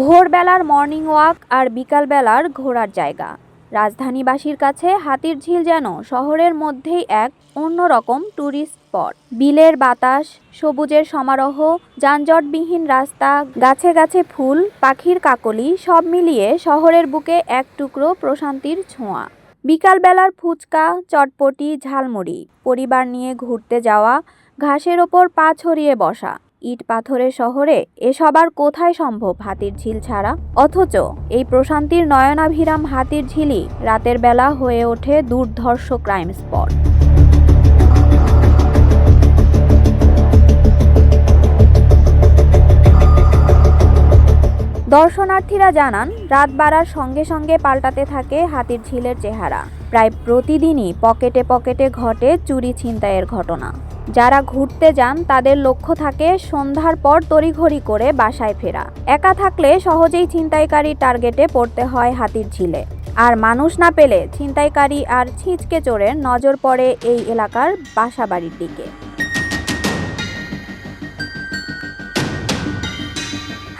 ভোরবেলার morning walk আর বিকালবেলার ঘোরার জায়গা। রাজধানীবাসীর কাছে হাতির ঝিল যেন শহরের মধ্যেই এক অন্যরকম ট্যুরিস্ট স্পট বিলের বাতাস, সবুজের সমারোহ, যানজটবিহীন রাস্তা, গাছে গাছে ফুল, পাখির কাকলি সব মিলিয়ে শহরের বুকে এক টুকরো প্রশান্তির ছোঁয়া। বিকালবেলার ফুচকা, চটপটি, ঝালমুড়ি, পরিবার নিয়ে ঘুরতে যাওয়া, ঘাসের ওপর পা ছড়িয়ে বসা। ইট পাথরের শহরে এসব আর কোথায় সম্ভব হাতির ঝিল ছাড়া? অথচ এই প্রশান্তির নয়নাভিরাম হাতির ঝিলই রাতের বেলা হয়ে ওঠে দুর্ধর্ষ ক্রাইম স্পট দর্শনার্থীরা জানান, রাত বাড়ার সঙ্গে সঙ্গে পাল্টাতে থাকে হাতির ঝিলের চেহারা। প্রায় প্রতিদিনই পকেটে পকেটে ঘটে চুরি ছিনতাইয়ের ঘটনা। যারা ঘুরতে যান, তাদের লক্ষ্য থাকে সন্ধ্যার পর তড়িঘড়ি করে বাসায় ফেরা। একা থাকলে সহজেই ছিনতাইকারী টার্গেটে পড়তে হয় হাতির ঝিলে। আর মানুষ না পেলে ছিনতাইকারী আর ছিঁচকে চোরের নজর পড়ে এই এলাকার বাসাবাড়ির দিকে।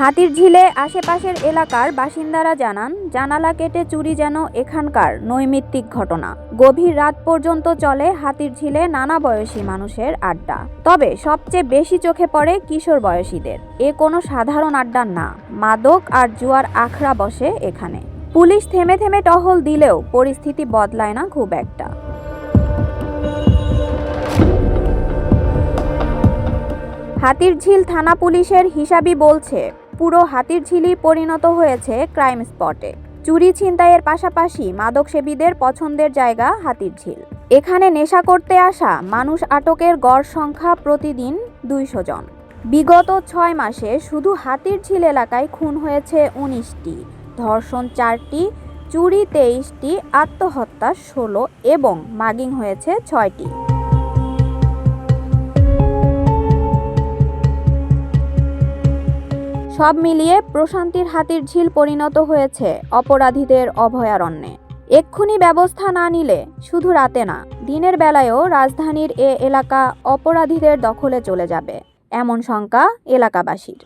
হাতির ঝিলে আশেপাশের এলাকার বাসিন্দারা জানান, জানালা কেটে চুরি যেন এখানকার নৈমিত্তিক ঘটনা। গভীর রাত পর্যন্ত চলে হাতির ঝিলে নানা বয়সী মানুষের আড্ডা। তবে সবচেয়ে বেশি চোখে পড়ে কিশোর বয়সীদের। এ কোনো সাধারণ আড্ডা না। মাদক আর জুয়ার আখড়া বসে এখানে। পুলিশ থেমে থেমে টহল দিলেও পরিস্থিতি বদলায় না খুব একটা। হাতির ঝিল থানা পুলিশের হিসাবই বলছে পুরো হাতির ঝিলই পরিণত হয়েছে ক্রাইম স্পটে। চুরি ছিনতাইয়ের পাশাপাশি মাদকসেবীদের পছন্দের জায়গা হাতির ঝিল। এখানে নেশা করতে আসা মানুষ আটকের গড় সংখ্যা প্রতিদিন দুইশো জন। বিগত ছয় মাসে শুধু হাতির ঝিল এলাকায় খুন হয়েছে উনিশটি, ধর্ষণ চারটি, চুরি তেইশটি, আত্মহত্যা ষোলো এবং মাগিং হয়েছে ছয়টি। সব মিলিয়ে প্রশান্তির হাতির ঝিল পরিণত হয়েছে অপরাধীদের অভয়ারণ্যে। এক্ষুনি ব্যবস্থা না নিলে শুধু রাতে না, দিনের বেলায়ও রাজধানীর এ এলাকা অপরাধীদের দখলে চলে যাবে, এমন শঙ্কা এলাকাবাসীর।